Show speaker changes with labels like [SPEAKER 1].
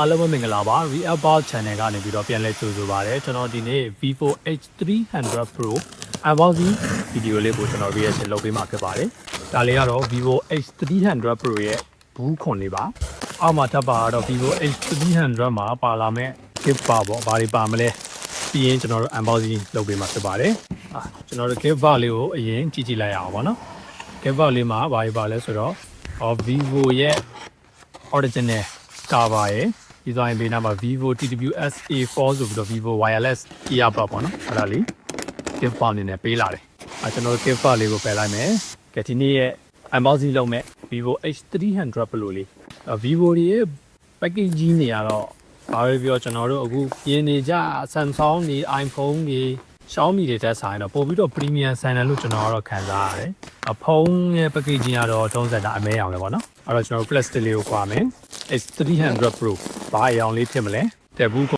[SPEAKER 1] အားလုံးပဲမင်္ဂလာပါ Real Bar Channel ကနေပြီးတော့ပြန်လဲကြိုဆိုပါရစေကျွန်တော်ဒီနေ့ Vivo H300 Pro unboxing video လေးကိုကျွန်တော် reaction လုပ်ပေးမှာဖြစ်ပါတယ်ဒါလေးကတော့ Vivo H300 Pro ရဲ့ဘူးခွန်လေးပါအောက်မှာထပ်ပါတော့ Vivo H300 မှာပါလာမဲ့ gift ပါပေါ့ဘာတွေပါမလဲပြီးရင်ကျွန်တော်တို့ unboxing လုပ်ပေးမှာဖြစ်ပါတယ်အာကျွန်တော်တို့ gift bar လေးကိုအရင်ကြည့်ကြည့်လိုက်ရအောင်ပါနော် gift bar လေးမှာဘာတွေပါလဲဆိုတော့အော် Vivo ရဲ့ original cover ရယ် ဒီဇိုင်းပေးနာမှာ Vivo TWS A4 ဆိုပြီးတော့ Vivo wireless earbud ပေါ့နော်အဲ့ဒါလေး gift box အနေနဲ့ပေးလာတယ်အဲကျွန်တော်တို့ gift box လေးကိုပယ်လိုက်မယ်ကဲဒီနေ့ရဲ့ unboxing လုပ်မဲ့ Vivo H300 Pro လေးအဲ Vivo တွေရဲ့ package ကြီးနေရတော့ဘာပဲပြောကျွန်တော်တို့အခုပြင်းနေကြ Samsung တွေ iPhone တွေ Xiaomi တွေတက်ဆိုင်တော့ပို့ပြီးတော့ premium ဆိုင်တယ်လို့ကျွန်တော်ကတော့ခံစားရတယ်။အဖုံးရဲ့ package ကြီးကတော့တုံးစက်တာအမဲအောင်လေပေါ့နော်။အဲ့တော့ကျွန်တော် plastic လေးကိုခွာမယ်။ H300 Pro ဘာအရောင်လေးဖြစ်မလဲ။တက်ဘူး